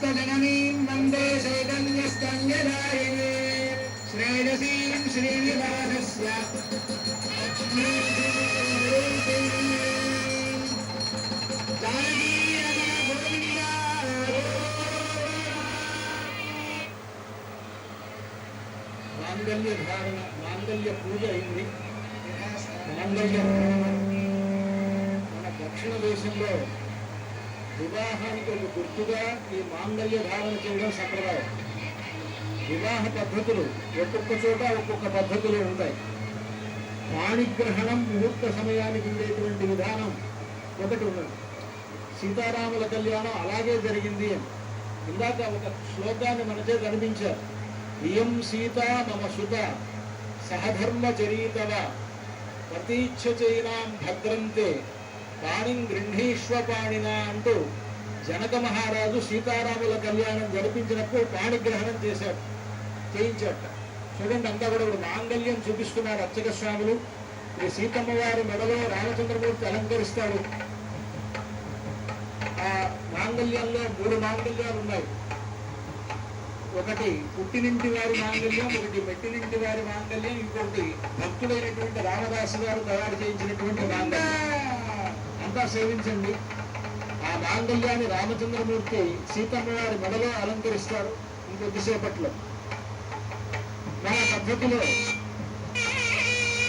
సమస్తజననీం వందే చైతన్యస్కంజదాయినే శ్రేయసీం శ్రీనివాసస్య జానకీ రమణ గోవిందా మాంగళ్య ధారణ మాంగళ్య పూజ అయింది మాంగళ్య మన దక్షిణ దేశంలో వివాహానికి ఒక గుర్తుగా ఈ మాంగళ్య ధారణ చేయడం సంప్రదాయం వివాహ పద్ధతులు ఒక్కొక్క చోట ఒక్కొక్క పద్ధతులు ఉంటాయి. పాణిగ్రహణం ముహూర్త సమయానికి ఉండేటువంటి విధానం ఒకటి ఉన్నది. సీతారాముల కళ్యాణం అలాగే జరిగింది అని. ఇందాక ఒక శ్లోకాన్ని మనచే కనిపించారు ఇయం సీత మమ సుత సహధర్మ చరీతవ ప్రతీక్ష చైనాం భద్రంతే. పాణిం గృహీష్వ పాణిన అంటూ జనక మహారాజు సీతారాముల కళ్యాణం జరిపించినప్పుడు పాణిగ్రహణం చేశాడు చేయించాట చూడండి అంతా కూడా ఇప్పుడు మాంగళ్యం చూపిస్తున్నారు అర్చక స్వాములు. ఈ సీతమ్మ వారి మెడలో రామచంద్రమూర్తి అలంకరిస్తాడు. ఆ మాంగళ్యంలో మూడు మాంగళ్యాలు ఉన్నాయి. ఒకటి పుట్టినింటి వారి మాంగళ్యం ఒకటి మెట్టినింటి వారి మాంగళ్యం ఇంకొకటి భక్తుడైనటువంటి రామదాసు గారు తయారు చేయించినటువంటి మాంగళ్యం. అంతా సేవించండి. ఆ మాంగళ్యాన్ని రామచంద్రమూర్తి సీతమ్మ వారి మెడలో అలంకరిస్తారు ఇంకొద్దిసేపట్లో మన పద్ధతిలో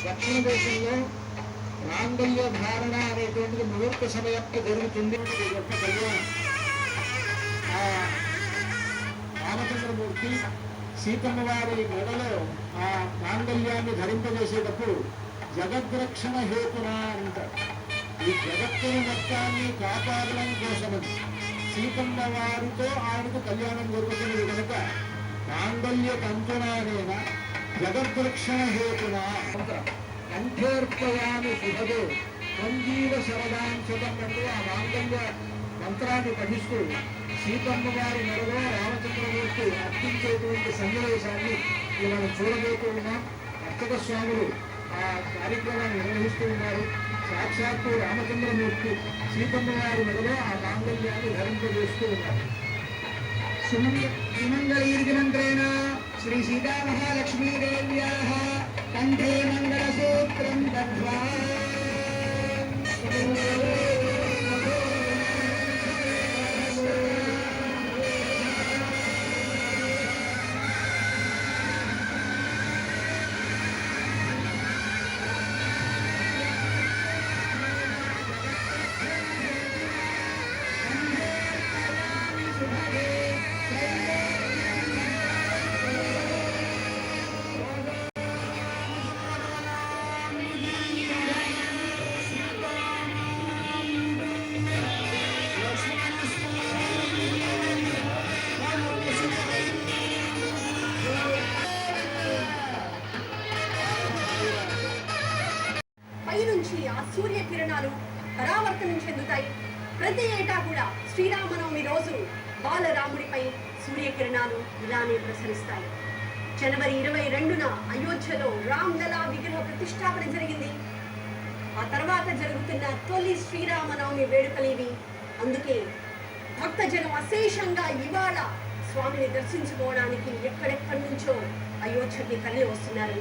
దక్షిణ దేశంలో మాంగళ్య ధారణ అనేటువంటిది ముహూర్త సమయంలో జరుగుతుంది. యొక్క కళ్యాణం ఆ రామచంద్రమూర్తి సీతమ్మ వారి మెడలో ఆ మాంగళ్యాన్ని ధరింపజేసేటప్పుడు జగద్రక్షణ హేతున అంటారు. ఈ జగత్తుని మొత్తాన్ని కాపాడడం కోసమని సీతమ్మ వారితో ఆయనకు కళ్యాణం జరుగుతున్నది కనుక మాంగళ్య తంతునానేన జగద్రక్షణ హేతున కంఠేర్పయాన్ని కంఠేర్పయామి సంజీవ శరదాంశతం అంటూ ఆ మాంగళ్య మంత్రాన్ని పఠిస్తూ సీతమ్మ వారి నెలలో రామచంద్రమూర్తి అర్పించేటువంటి సన్నివేశాన్ని మనం చూడబోతూ ఉన్నాం. అర్చక స్వాములు ఆ కార్యక్రమాన్ని నిర్వహిస్తూ ఉన్నారు. సాక్షాత్తు రామచంద్రమూర్తి సీతమ్మ వారి మెడలో ఆ మాంగళ్యాన్ని ధరింపజేస్తూ ఉన్నారు. సుమంగళీర్జమంత్రేణ శ్రీ సీతామహాలక్ష్మీదేవ్యా కంఠే మంగళసూత్రం పైనుంచి ఆ సూర్య కిరణాలు పరావర్తనం చెందుతాయి ప్రతి ఏటా కూడా శ్రీరామనవమి రోజు బాలరాముడిపై సూర్యకిరణాలు ఇలానే ప్రసరిస్తాయి. జనవరి ఇరవై రెండున అయోధ్యలో రామ్లలా విగ్రహ ప్రతిష్టాపన జరిగింది. ఆ తర్వాత జరుగుతున్న తొలి శ్రీరామనవమి వేడుకలేవి. అందుకే భక్తజనం అశేషంగా ఇవాళ స్వామిని దర్శించుకోవడానికి ఎక్కడెక్కడి నుంచో అయోధ్యకి తరలి వస్తున్నారు.